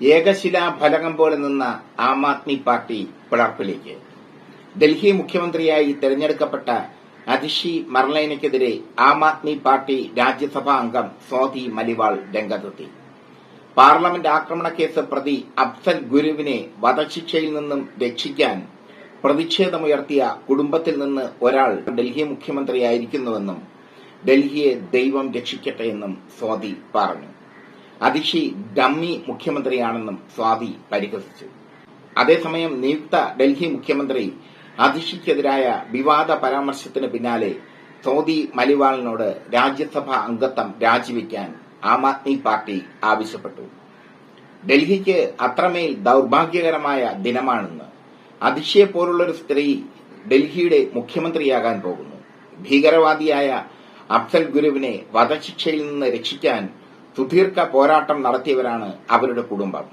ഏകശിലാ ഫലകം പോലെ നിന്ന ആം ആദ്മി പാർട്ടി പിളർപ്പിലേക്ക്. ഡൽഹി മുഖ്യമന്ത്രിയായി തെരഞ്ഞെടുക്കപ്പെട്ട അതിഷി മർലൈനയ്ക്കെതിരെ ആം ആദ്മി പാർട്ടി രാജ്യസഭാ അംഗം സ്വാതി മലിവാൾ രംഗത്തെത്തി. പാർലമെന്റ് ആക്രമണ കേസ് പ്രതി അഫ്സൽ ഗുരുവിനെ വധശിക്ഷയിൽ നിന്നും രക്ഷിക്കാൻ പ്രതിഷേധമുയർത്തിയ കുടുംബത്തിൽ നിന്ന് ഒരാൾ ഡൽഹി മുഖ്യമന്ത്രിയായിരിക്കുന്നുവെന്നും ഡൽഹിയെ ദൈവം രക്ഷിക്കട്ടെ എന്നും സ്വാതി പറഞ്ഞു. അതിഷി ഡമ്മി മുഖ്യമന്ത്രിയാണെന്നും സ്വാതി പരിഹസിച്ചു. അതേസമയം നിയുക്ത ഡൽഹി മുഖ്യമന്ത്രി അതിഷിക്കെതിരായ വിവാദ പരാമർശത്തിന് പിന്നാലെ സോദി മലിവാളിനോട് രാജ്യസഭാ അംഗത്വം രാജിവെക്കാൻ ആം ആദ്മി പാർട്ടി ആവശ്യപ്പെട്ടു. ഡൽഹിക്ക് അത്രമേൽ ദൌർഭാഗ്യകരമായ ദിനമാണെന്ന്. അതിഷിയെ പോലുള്ളൊരു സ്ത്രീ ഡൽഹിയുടെ മുഖ്യമന്ത്രിയാകാൻ പോകുന്നു. ഭീകരവാദിയായ അഫ്സൽ ഗുരുവിനെ വധശിക്ഷയിൽ നിന്ന് രക്ഷിക്കാൻ സുദീർഘ പോരാട്ടം നടത്തിയവരാണ് അവരുടെ കുടുംബം.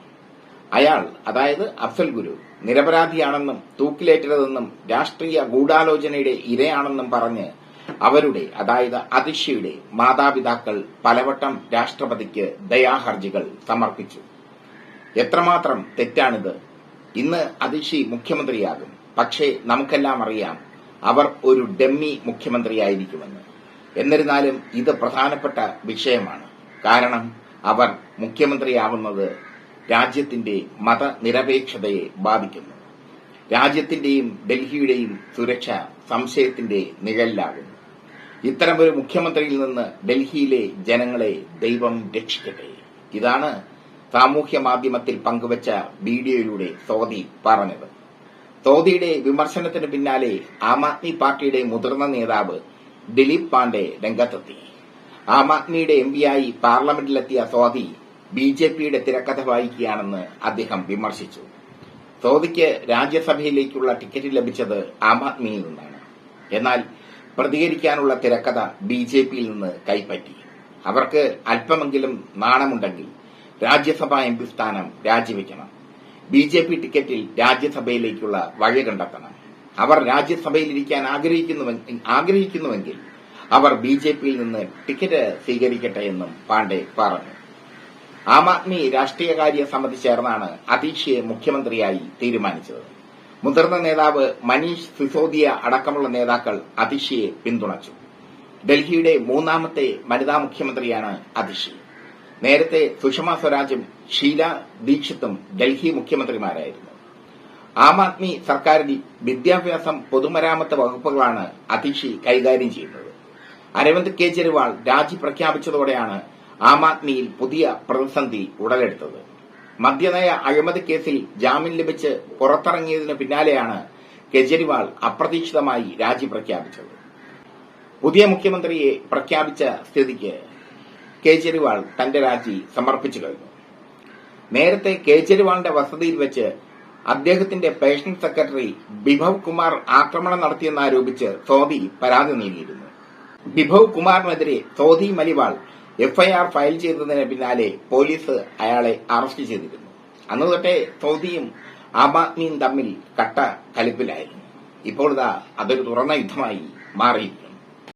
അയാൾ അതായത് അഫ്സൽ ഗുരു നിരപരാധിയാണെന്നും തൂക്കിലേറ്റതെന്നും രാഷ്ട്രീയ ഗൂഢാലോചനയുടെ ഇരയാണെന്നും പറഞ്ഞ് അവരുടെ അതായത് അതിഷയുടെ മാതാപിതാക്കൾ പലവട്ടം രാഷ്ട്രപതിക്ക് ദയാഹർജികൾ സമർപ്പിച്ചു. എത്രമാത്രം തെറ്റാണിത്? ഇന്ന് അതിഷി മുഖ്യമന്ത്രിയാകും. പക്ഷേ നമുക്കെല്ലാം അറിയാം അവർ ഒരു ഡെമ്മി മുഖ്യമന്ത്രിയായിരിക്കുമെന്ന്. എന്നിരുന്നാലും ഇത് പ്രധാനപ്പെട്ട വിഷയമാണ്. കാരണം അവർ മുഖ്യമന്ത്രിയാവുന്നത് രാജ്യത്തിന്റെ മതനിരപേക്ഷതയെ ബാധിക്കുന്നു. രാജ്യത്തിന്റെയും ഡൽഹിയുടെയും സുരക്ഷ സംശയത്തിന്റെ നിഴലിലാകുന്നു. ഇത്തരമൊരു മുഖ്യമന്ത്രിയിൽ നിന്ന് ഡൽഹിയിലെ ജനങ്ങളെ ദൈവം രക്ഷിക്കട്ടെ. ഇതാണ് സാമൂഹ്യ മാധ്യമത്തിൽ പങ്കുവച്ച വീഡിയോയിലൂടെ സോദി പറഞ്ഞത്. സോദിയുടെ വിമർശനത്തിന് പിന്നാലെ ആം ആദ്മി പാർട്ടിയുടെ മുതിർന്ന നേതാവ് ദിലീപ് പാണ്ഡെ രംഗത്തെത്തി. ആം ആദ്മിയുടെ എം പിയായി പാർലമെന്റിലെത്തിയ സ്വാതി ബി ജെ പിയുടെ തിരക്കഥ വായിക്കുകയാണെന്ന് അദ്ദേഹം വിമർശിച്ചു. സ്വാതിക്ക് രാജ്യസഭയിലേക്കുള്ള ടിക്കറ്റ് ലഭിച്ചത് ആം ആദ്മിയിൽ നിന്നാണ്. എന്നാൽ പ്രതികരിക്കാനുള്ള തിരക്കഥ ബി ജെ പിയിൽ നിന്ന് കൈപ്പറ്റി. അവർക്ക് അല്പമെങ്കിലും നാണമുണ്ടെങ്കിൽ രാജ്യസഭാ എം പി സ്ഥാനം രാജിവെക്കണം. ബി ജെ പി ടിക്കറ്റിൽ രാജ്യസഭയിലേക്കുള്ള വഴി കണ്ടെത്തണം. അവർ രാജ്യസഭയിലിരിക്കാൻ ആഗ്രഹിക്കുന്നുവെങ്കിൽ അവർ ബി ജെ പിയിൽ നിന്ന് ടിക്കറ്റ് സ്വീകരിക്കട്ടെ എന്നും പാണ്ഡെ പറഞ്ഞു. ആം ആദ്മി രാഷ്ട്രീയകാര്യ സമിതി ചേർന്നാണ് അതീഷിയെ മുഖ്യമന്ത്രിയായി തീരുമാനിച്ചത്. മുതിർന്ന നേതാവ് മനീഷ് സിസോദിയ അടക്കമുള്ള നേതാക്കൾ അതിഷിയെ പിന്തുണച്ചു. ഡൽഹിയുടെ മൂന്നാമത്തെ വനിതാ മുഖ്യമന്ത്രിയാണ് അതിഷി നേരത്തെ സുഷമ സ്വരാജും ഷീല ദീക്ഷിത്തും ഡൽഹി മുഖ്യമന്ത്രിമാരായിരുന്നു. ആം ആദ്മി സർക്കാരിൽ വിദ്യാഭ്യാസം പൊതുമരാമത്ത് വകുപ്പുകളാണ് അതിഷി കൈകാര്യം ചെയ്യുന്നത്. അരവിന്ദ് കെജ്രിവാൾ രാജി പ്രഖ്യാപിച്ചതോടെയാണ് ആം ആദ്മിയിൽ പുതിയ പ്രതിസന്ധി ഉടലെടുത്തത്. മദ്യനയ അഴിമതി കേസിൽ ജാമ്യം ലഭിച്ച് പുറത്തിറങ്ങിയതിനു പിന്നാലെയാണ് കെജ്രിവാൾ അപ്രതീക്ഷിതമായി രാജി പ്രഖ്യാപിച്ചത്. പുതിയ മുഖ്യമന്ത്രിയെ പ്രഖ്യാപിച്ച സ്ഥിതിക്ക് കേജ്രിവാൾ തന്റെ രാജി സമർപ്പിച്ചു കഴിഞ്ഞു. നേരത്തെ കേജ്രിവാളിന്റെ വസതിയിൽ വെച്ച് അദ്ദേഹത്തിന്റെ പേഴ്സണൽ സെക്രട്ടറി ബിഭവ് കുമാർ ആക്രമണം നടത്തിയെന്നാരോപിച്ച് സോദി പരാതി നൽകിയിരുന്നു. ബിഭവ് കുമാറിനെതിരെ ചോദി മലിവാൾ എഫ്ഐആർ ഫയൽ ചെയ്തതിന് പിന്നാലെ പോലീസ് അയാളെ അറസ്റ്റ് ചെയ്തിരുന്നു. അന്ന് തൊട്ടേ സോദിയും ആം ആദ്മിയും തമ്മിൽ കട്ട കലിപ്പിലായിരുന്നു. ഇപ്പോൾ ഇതാ അതൊരു തുറന്ന യുദ്ധമായി മാറിയിരിക്കുന്നു